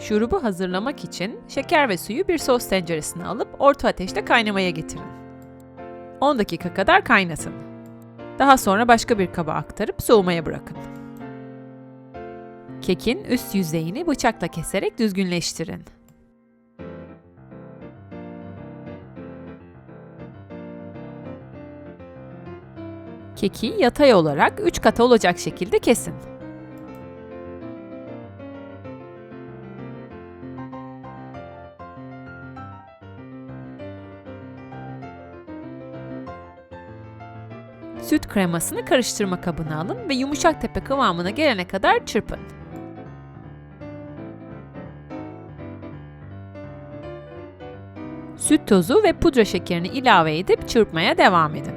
Şurubu hazırlamak için şeker ve suyu bir sos tenceresine alıp orta ateşte kaynamaya getirin. 10 dakika kadar kaynatın. Daha sonra başka bir kaba aktarıp soğumaya bırakın. Kekin üst yüzeyini bıçakla keserek düzgünleştirin. Keki yatay olarak 3 kata olacak şekilde kesin. Süt kremasını karıştırma kabına alın ve yumuşak tepe kıvamına gelene kadar çırpın. Süt tozu ve pudra şekerini ilave edip çırpmaya devam edin.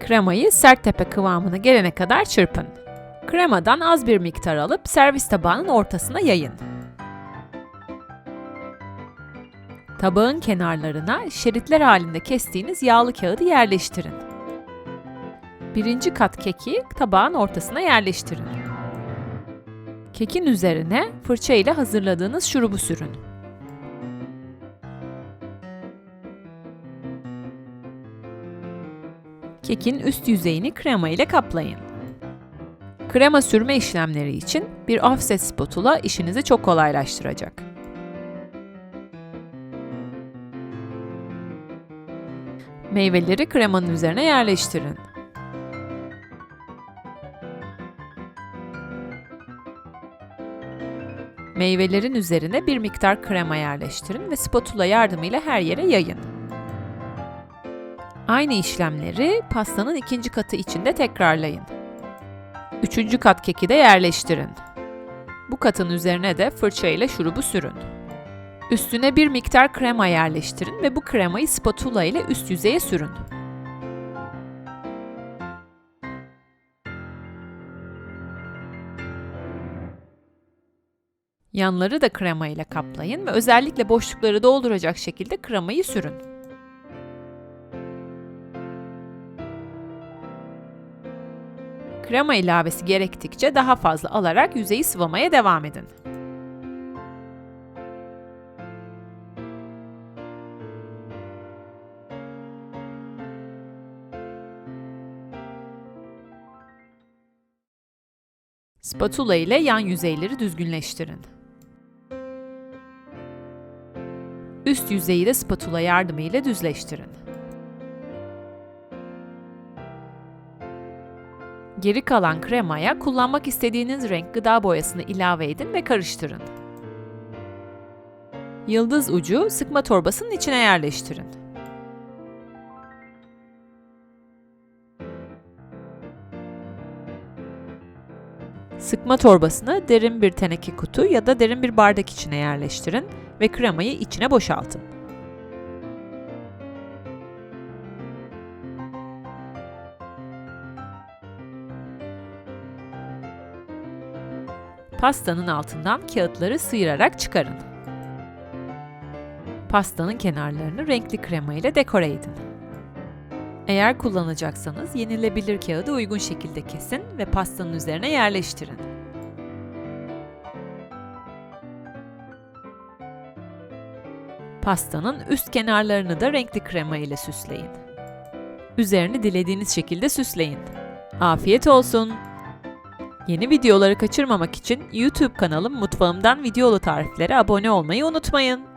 Kremayı sert tepe kıvamına gelene kadar çırpın. Kremadan az bir miktar alıp servis tabağının ortasına yayın. Tabağın kenarlarına şeritler halinde kestiğiniz yağlı kağıdı yerleştirin. Birinci kat keki tabağın ortasına yerleştirin. Kekin üzerine fırça ile hazırladığınız şurubu sürün. Kekin üst yüzeyini krema ile kaplayın. Krema sürme işlemleri için bir offset spatula işinizi çok kolaylaştıracak. Meyveleri kremanın üzerine yerleştirin. Meyvelerin üzerine bir miktar krema yerleştirin ve spatula yardımıyla her yere yayın. Aynı işlemleri pastanın ikinci katı içinde tekrarlayın. Üçüncü kat keki de yerleştirin. Bu katın üzerine de fırça ile şurubu sürün. Üstüne bir miktar krema yerleştirin ve bu kremayı spatula ile üst yüzeye sürün. Yanları da krema ile kaplayın ve özellikle boşlukları dolduracak şekilde kremayı sürün. Krema ilavesi gerektikçe daha fazla alarak yüzeyi sıvamaya devam edin. Spatula ile yan yüzeyleri düzgünleştirin. Üst yüzeyi de spatula yardımıyla düzleştirin. Geri kalan kremaya kullanmak istediğiniz renk gıda boyasını ilave edin ve karıştırın. Yıldız ucu sıkma torbasının içine yerleştirin. Sıkma torbasını derin bir teneke kutu ya da derin bir bardak içine yerleştirin ve kremayı içine boşaltın. Pastanın altından kağıtları sıyırarak çıkarın. Pastanın kenarlarını renkli krema ile dekore edin. Eğer kullanacaksanız yenilebilir kağıdı uygun şekilde kesin ve pastanın üzerine yerleştirin. Pastanın üst kenarlarını da renkli krema ile süsleyin. Üzerini dilediğiniz şekilde süsleyin. Afiyet olsun! Yeni videoları kaçırmamak için YouTube kanalım Mutfağımdan Videolu Tariflere abone olmayı unutmayın.